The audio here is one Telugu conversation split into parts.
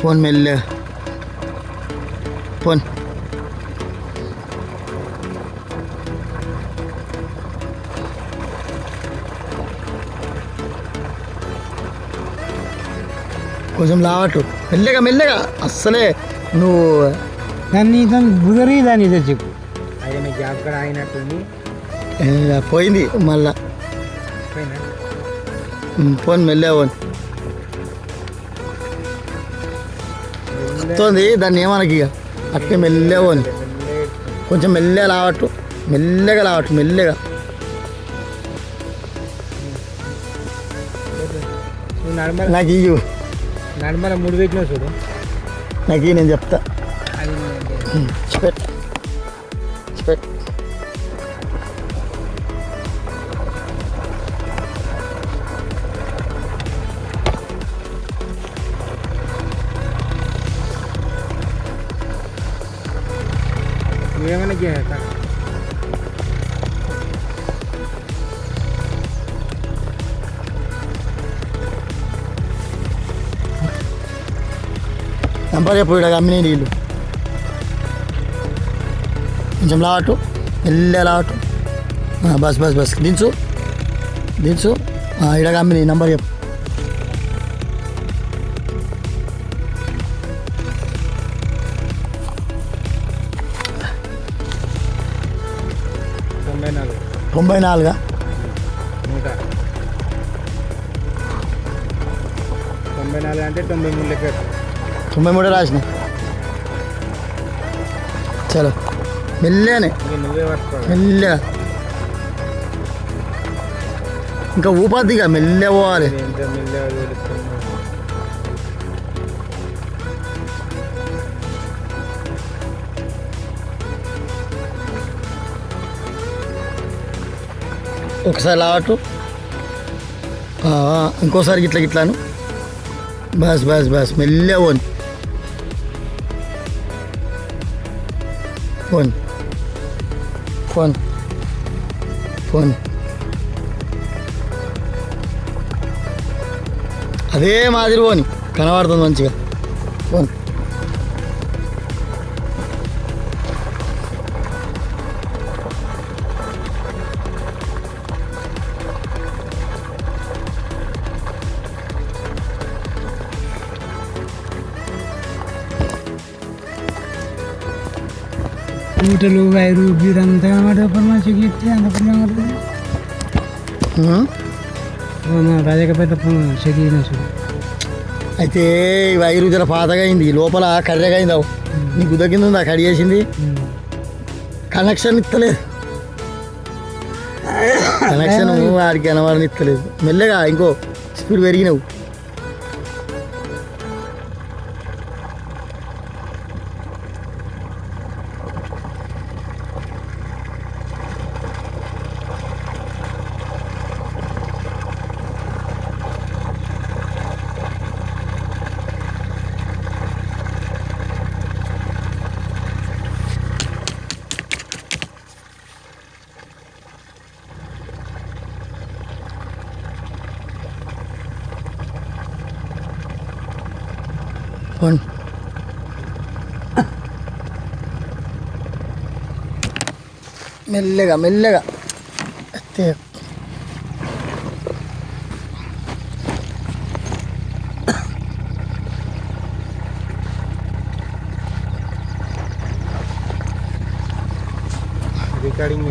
ఫోన్ మెల్లగా ఫోన్ కొంచెం లావట్టు. మెల్లగా మెల్లగా. అస్సలే నువ్వు దాన్ని దాన్ని బుదరి దాన్ని ఇదే చెప్పు. ఆయన గ్యాప్ కూడా అయినట్టుంది పోయింది మళ్ళా. పోయినా ఉమ్, ఫోన్ మెల్లగా ఫోన్ వస్తుంది. దాన్ని ఏమనకి ఇక? అట్టే మెల్లగా పోని. కొంచెం మెల్లగా లావట్టు మెల్లగా లావట్టు మెల్లగా. నాకు ఇయ్యు. నడమల మూడు పెట్టినా చూడు. నాకు నేను చెప్తా. అది ఉమ్, చెప్పెట్ చెప్పెట్ నువ్వేమన్నా చేస్తా చెప్పు ఇక్కడ అమ్మినాయి నీళ్ళు. కొంచెం లావట్టు మెల్లగా లావట్టు బస్ బస్ బస్. దించు. దించు. ఇక్కడ అమ్మినాయి నంబర్ చెప్పు. తొంభై నాలుగా? తొంభై నాలుగు అంటే తొంభై మూడు లెక్క తొంభై మూడు రాసిన? చలో. పట్టుకోవాలి. మెల్లగా. ఇంకా ఊపద్దిగా మెల్లగా పోవాలి. ఒకసారి లావట్టు. ఇంకోసారి గిట్ల గిట్లాను. బస్ బస్ బస్ మెల్లగా పోని. ఫోన్ ఫోన్ ఫోన్ అదే మాదిరి పోని. కనబడుతుంది మంచిగా. ఫోన్ ఊటలు వైరు మంచిగా ఇస్తే అంత పని కనబడుతుంది ఉం? మా రాజక పెద్ద చెయ్యి చూడు. అయితే వైరు జర పాతగా అయింది లోపల కర్రెగా అయింది నీకు దగ్గర ఉందా కడి చేసింది? కనెక్షన్ ఇస్తలేదు కనెక్షన్ వాడికి కనబడని ఇస్తలేదు మెల్లగా ఇంకో స్పీడ్ పెరిగినావు. ఫోన్ మెల్లగా మెల్లగా ఎత్తే రికార్డింగ్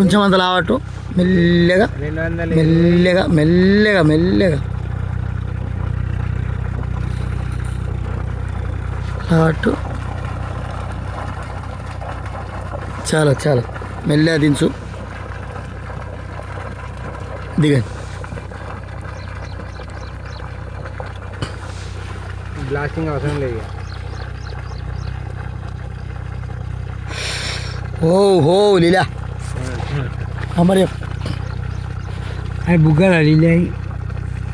కొంచెం అంత లావట్టు. మెల్లగా మెల్లగా మెల్లగా మెల్లగా. లావట్టు. చాలా చాలా. మెల్లగా దించు. దిగండి. బ్లాస్టింగ్ అవసరం లేదు. ఓ హో లీలా. అమరి అవి బుగ్గలు అల్లిలాయి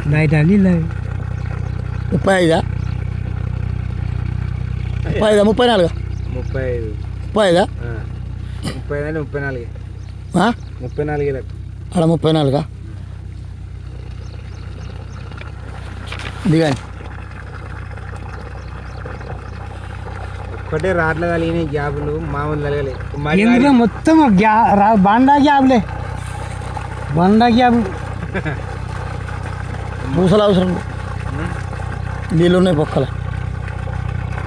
బయట అల్లిలాయి ముప్పై ఐదా ముప్పై ఐదా ముప్పై నాలుగా ముప్పై ఐదు ముప్పై ఐదా. ముప్పై ఐదు ముప్పై నాలుగు? ముప్పై నాలుగు ఆడ ముప్పై నాలుగా దిగండి ఒక్కటే రాట్ల కలిగిన గ్యాపులు మామూలు తలగలే ఎందుకు మొత్తం గ్యా- రా- బండా గ్యాబ్లే బండా గ్యాబ్ పూసలు అవసరం. లేదు. నీళ్ళు ఉన్నాయి పొక్కల.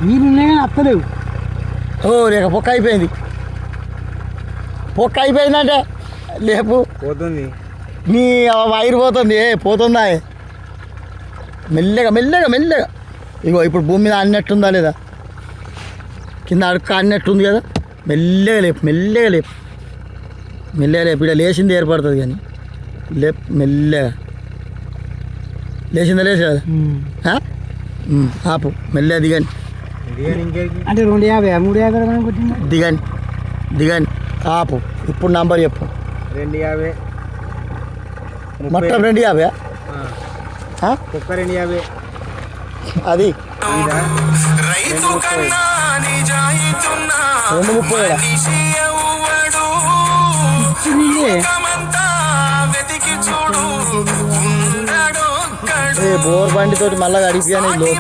నీళ్ళు ఉన్నాయి కానీ అత్తలేవు. ఓ రేఖ పొక్క అయిపోయింది. పొక్క అయిపోయిందంటే లేపు. పోతుంది. నీ వైర్ పోతుంది. ఏ పోతుందా? మెల్లగా మెల్లగా మెల్లగా. ఇగో ఇప్పుడు భూమి మీద అన్నట్టుందా లేదా? కింద అడుక్క అన్నట్టుంది కదా. మెల్లగా లేపు మెల్లగా లేపు. మెల్లగా లేపు. ఇక్కడ లేచింది ఏర్పడుతుంది కానీ. లేపు మెల్లగా. లేచిందా లేచా కదా ఆపు మెల్లగా దిగండి. దిగని అంటే రెండు యాభై మూడు యాభై దిగండి దిగండి. ఆపు ఇప్పుడు నంబర్ చెప్పు. రెండు యాభై. మొత్తం రెండు యాభై? ఒక్క రెండు యాభై. అది? రెండు ముప్పై. రెండు ముప్పై ఏ బోర్ బండి తోటి మళ్ళా అడిగిపోయాను లోపు?